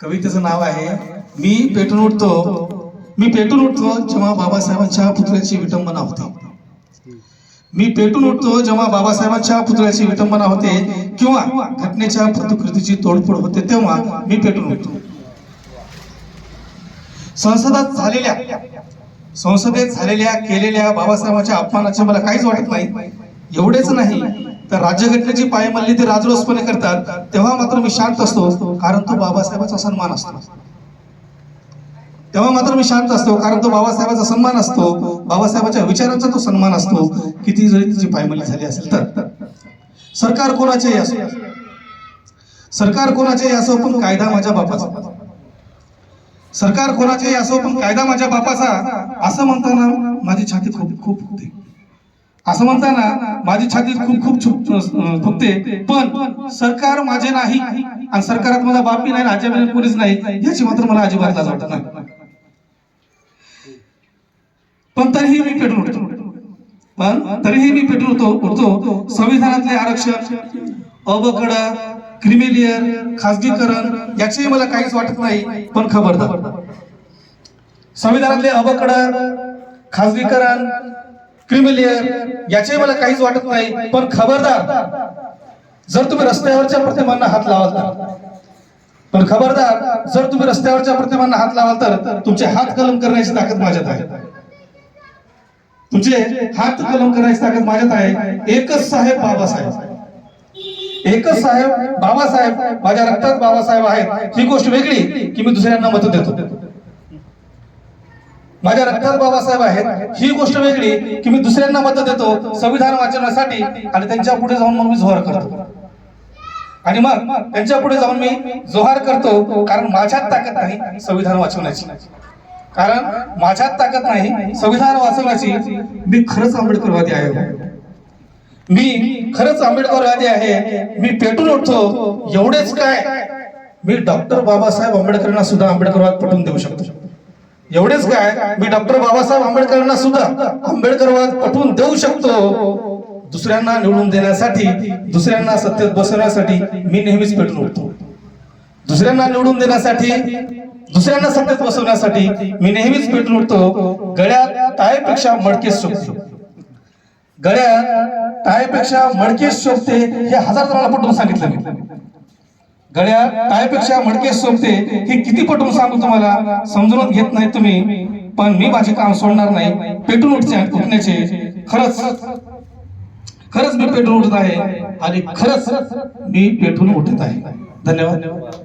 कवितेचं नाव आहे मी पेटून उठतो. मी पेटून उठतो जेव्हा बाबासाहेबांच्या पुतळ्याची विटंबना होते. मी पेटून उठतो जेव्हा बाबासाहेबांच्या पुतळ्याची विटंबना होते किंवा घटनेच्या प्रतिकृतीची तोडफोड होते तेव्हा मी पेटून उठतो. संसदात झालेल्या संसदेत झालेल्या केलेल्या बाबासाहेबांच्या अपमानाचे मला काहीच वाटत नाही. एवढेच नाही. तर राज्यघटनेची पायमल्ली ते राजरोसपणे करतात तेव्हा मात्र मी शांत असतो कारण तो बाबासाहेबाचा सन्मान असतो. तेव्हा मात्र मी शांत असतो कारण तो बाबासाहेबाचा सन्मान असतो बाबासाहेबाच्या विचारांचा तो सन्मान असतो किती जरी तिची पायमल्ली झाली असेल तर. सरकार कोणाचेही असो. सरकार कोणाचेही असो पण कायदा माझ्या बापाचा. सरकार कोणाचेही असो पण कायदा माझ्या बापाचा असं म्हणताना माझी छाती खूप खूप होते असं म्हणताना माझी छाती खूप खूप छुप- पण सरकार माझे नाही आणि सरकारात माझा बापी नाही आजी कोणीच नाही याची मात्र मला अजिबात लाज वाटत नाही. पण तरीही मी पेटून उठतो. पण तरीही मी पेटून उठतो उठतो. संविधानातले आरक्षण अबकड क्रिमिलियर खासगीकरण याचेही मला काहीच वाटत नाही पण खबरदार. संविधानातले अबकड खासगीकरण क्रिमिलियर याचेही मला काहीच वाटत नाही पण खबरदार जर तुम्ही रस्त्यावरच्या प्रतिमांना हात लावाल तर. पण खबरदार जर तुम्ही रस्त्यावरच्या प्रतिमांना हात लावाल तर तुमचे हात कलम करण्याची ताकद माझ्यात आहे. तुमचे हात कलम करण्याची ताकद माझ्यात आहे. एकच साहेब बाबासाहेब. एकच साहेब बाबासाहेब माझ्या रक्तात बाबासाहेब आहेत. ही गोष्ट वेगळी की मी दुसऱ्यांना मत देतो. माझ्या रक्तात बाबासाहेब आहेत. ही गोष्ट वेगळी की मी दुसऱ्यांना मत देतो संविधान वाचवण्यासाठी आणि त्यांच्या पुढे जाऊन मग मी जोहार करतो. आणि मग त्यांच्या पुढे जाऊन मी जोहार करतो कारण माझ्यात ताकद नाही संविधान वाचवण्याची. कारण माझ्यात ताकद नाही संविधान वाचवण्याची. मी खरंच आंबेडकरवादी आहे. मी खरंच आंबेडकरवादी आहे. मी पेटून उठतो. एवढेच काय? मी डॉक्टर बाबासाहेब आंबेडकरांना सुद्धा आंबेडकरवाद पटवून देऊ शकतो. एवढेच काय? मी डॉक्टर बाबासाहेब आंबेडकरांना सुद्धा आंबेडकरवाद पटवून देऊ शकतो. दुसऱ्यांना निवडून देण्यासाठी दुसऱ्यांना सत्तेत बसवण्यासाठी मी नेहमीच पेटून उठतो दुसऱ्यांना निवडून देण्यासाठी दुसऱ्यांना सत्तेत बसवण्यासाठी मी नेहमीच पेटून उठतो गळ्यात टायपेक्षा मडकेच शोधतो गळ्यात टायपेक्षा मडकेच शोधते हे हजार जणांना पटवून सांगितलं मी. गळ्यात टाळेपेक्षा मडके शोधते हे किती पटवून सांगू तुम्हाला? समजून घेत नाही तुम्ही. पण मी माझे काम सोडणार नाही. पेटून उठचे उठण्याचे खरंच खरंच मी पेटून उठत आहे आणि खरंच मी पेटून उठत आहे. धन्यवाद.